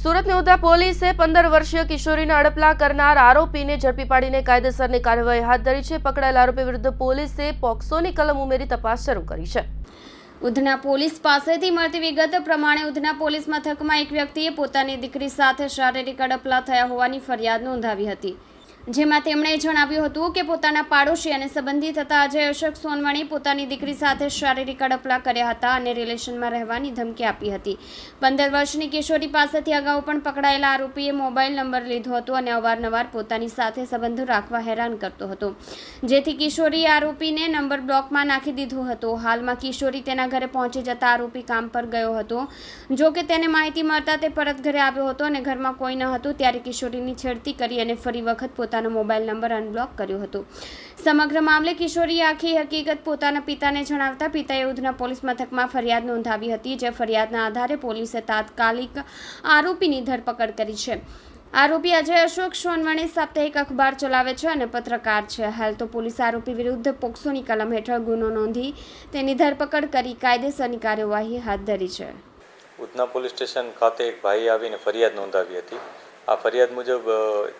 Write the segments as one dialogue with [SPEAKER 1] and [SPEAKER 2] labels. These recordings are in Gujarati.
[SPEAKER 1] સુરતની ઉધા પોલીસે પંદર વર્ષીય કિશોરીને અડપલા કરનાર આરોપીને ઝડપી પાડીને કાયદેસરની કાર્યવાહી હાથ ધરી છે. પકડાયેલ આરોપી વિરુદ્ધ પોલીસે પોક્સોની કલમ ઉમેરી તપાસ શરૂ કરી છે.
[SPEAKER 2] ઉધના પોલીસ પાસેથી મળતી વિગત પ્રમાણે ઉધના પોલીસ મથકમાં એક વ્યક્તિએ પોતાની દીકરી સાથે શારીરિક અડપલા થયા હોવાની ફરિયાદ નોંધાવી હતી. જેમાં તેમણે જણાવ્યું હતું કે પોતાના પાડોશી અને સંબંધી થતા અજય અશોક સોનવાણી પોતાની દીકરી સાથે શારીરિક અડપલા કર્યા હતા અને રિલેશનમાં રહેવાની ધમકી આપી હતી. પંદર વર્ષની કિશોરી પાસેથી અગાઉ પણ પકડાયેલા આરોપીએ મોબાઈલ નંબર લીધો હતો અને અવારનવાર પોતાની સાથે સંબંધો રાખવા હેરાન કરતો હતો. જેથી કિશોરી આરોપીને નંબર બ્લોકમાં નાખી દીધો હતો. હાલમાં કિશોરી તેના ઘરે પહોંચી જતા આરોપી કામ પર ગયો હતો. જો કે તેને માહિતી મળતા તે પરત ઘરે આવ્યો હતો અને ઘરમાં કોઈ ન હતું, ત્યારે કિશોરીની છેડતી કરી અને ફરી વખત પોતાનો મોબાઈલ નંબર અનબ્લોક કર્યો હતો. સમગ્ર મામલે કિશોરીએ આખી હકીકત પોતાના પિતાને જણાવતા પિતાએ ઉધના પોલીસ મથકમાં ફરિયાદ નોંધાવી હતી, જે ફરિયાદના આધારે પોલીસે તાત્કાલિક આરોપીની ધરપકડ કરી છે. આરોપી અજય અશોક સોનવણે સાપ્તાહિક અખબાર ચલાવે છે અને પત્રકાર છે. હાલ તો પોલીસ આરોપી વિરુદ્ધ પોક્સોની કલમ હેઠળ ગુનો નોંધી તેની ધરપકડ કરી કાયદેસરની કાર્યવાહી હાથ ધરી છે.
[SPEAKER 3] ઉધના પોલીસ સ્ટેશન ખાતે એક ભાઈ આવીને ફરિયાદ નોંધાવી હતી. આ ફરિયાદ મુજબ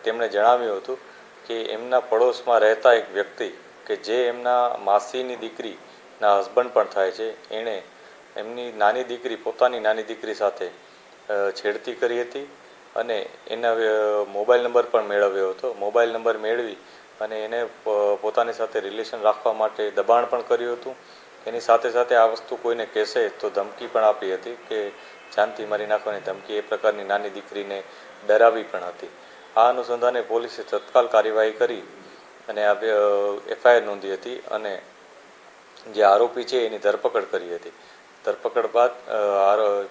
[SPEAKER 3] તેમણે જણાવ્યું હતું કે એમના પડોશમાં રહેતા એક વ્યક્તિ કે જે એમના માસીની દીકરીના હસબન્ડ પણ થાય છે, એણે એમની નાની દીકરી, પોતાની નાની દીકરી સાથે છેડતી કરી હતી અને એના મોબાઈલ નંબર પણ મેળવ્યો હતો. મોબાઈલ નંબર મેળવી અને એને પોતાની સાથે રિલેશન રાખવા માટે દબાણ પણ કર્યું હતું. એની સાથે સાથે આ વસ્તુ કોઈને કહેશે તો ધમકી પણ આપી હતી કે, જાનથી મારી નાખવાની ધમકી. એ પ્રકારની નાની દીકરીને ડરાવી પણ હતી. આ અનુસંધાને પોલીસે તત્કાલ કાર્યવાહી કરી અને આ એફઆઈઆર નોંધી હતી અને જે આરોપી છે એની ધરપકડ કરી હતી. ધરપકડ બાદ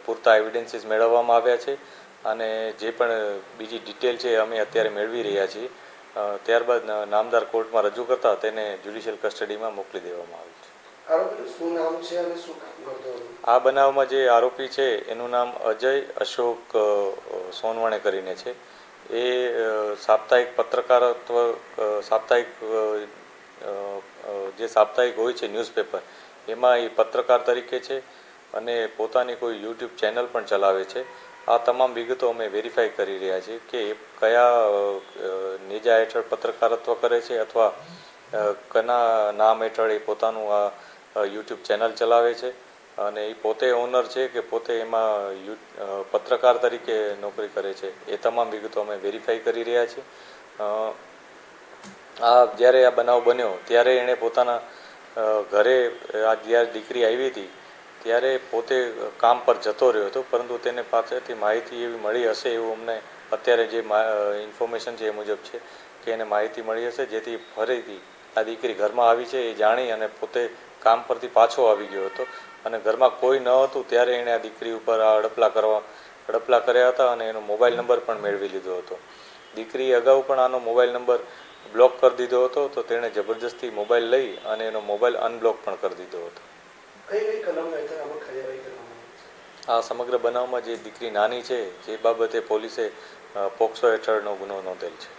[SPEAKER 3] પૂરતા એવિડન્સીસ મેળવવામાં આવ્યા છે અને જે પણ બીજી ડિટેલ છે અમે અત્યારે મેળવી રહ્યા છીએ. ત્યારબાદ નામદાર કોર્ટમાં રજૂ કરતા તેને જ્યુડિશિયલ કસ્ટડીમાં મોકલી દેવામાં
[SPEAKER 4] આવે
[SPEAKER 3] આ બનાવમાં જે આરોપી છે, એનું નામ અજય અશોક સોનવણે કરીને છે. એ સાપ્તાહિક પત્રકારત્વ સાપ્તાહિક જે સાપ્તાહિક હોય છે ન્યૂઝપેપર, એમાં એ પત્રકાર તરીકે છે અને પોતાની કોઈ યુટ્યુબ ચેનલ પણ ચલાવે છે. આ તમામ વિગતો અમે વેરીફાઈ કરી રહ્યા છીએ કે એ કયા નેજા હેઠળ પત્રકારત્વ કરે છે અથવા કના નામ હેઠળ એ પોતાનું આ યુટ્યુબ ચેનલ ચલાવે છે અને એ પોતે ઓનર છે કે પોતે એમાં પત્રકાર તરીકે નોકરી કરે છે. એ તમામ વિગતો અમે વેરીફાઈ કરી રહ્યા છીએ. આ જ્યારે આ બનાવ બન્યો, ત્યારે એણે પોતાના ઘરે આ જ્યારે દીકરી આવી હતી, ત્યારે પોતે કામ પર જતો રહ્યો હતો, પરંતુ તેને પાસેથી માહિતી એવી મળી હશે એવું અમને અત્યારે જે ઇન્ફોર્મેશન છે એ મુજબ છે કે એને માહિતી મળી હશે, જેથી ફરીથી આ દીકરી ઘરમાં આવી છે એ જાણી અને પોતે કામ પરથી પાછો આવી ગયો હતો. અને ઘરમાં કોઈ ન હતું ત્યારે એણે આ દીકરી ઉપર આ અડપલા કરવા અડપલા કર્યા હતા અને એનો મોબાઈલ નંબર પણ મેળવી લીધો હતો. દીકરી અગાઉ પણ આનો મોબાઈલ નંબર બ્લોક કરી દીધો હતો તો તેણે જબરજસ્તી મોબાઈલ લઈ અને એનો મોબાઈલ અનબ્લોક પણ કરી દીધો હતો. આ સમગ્ર બનાવમાં જે દીકરી નાની છે જે બાબતે પોલીસે પોક્સો હેઠળનો ગુનો નોંધેલ છે.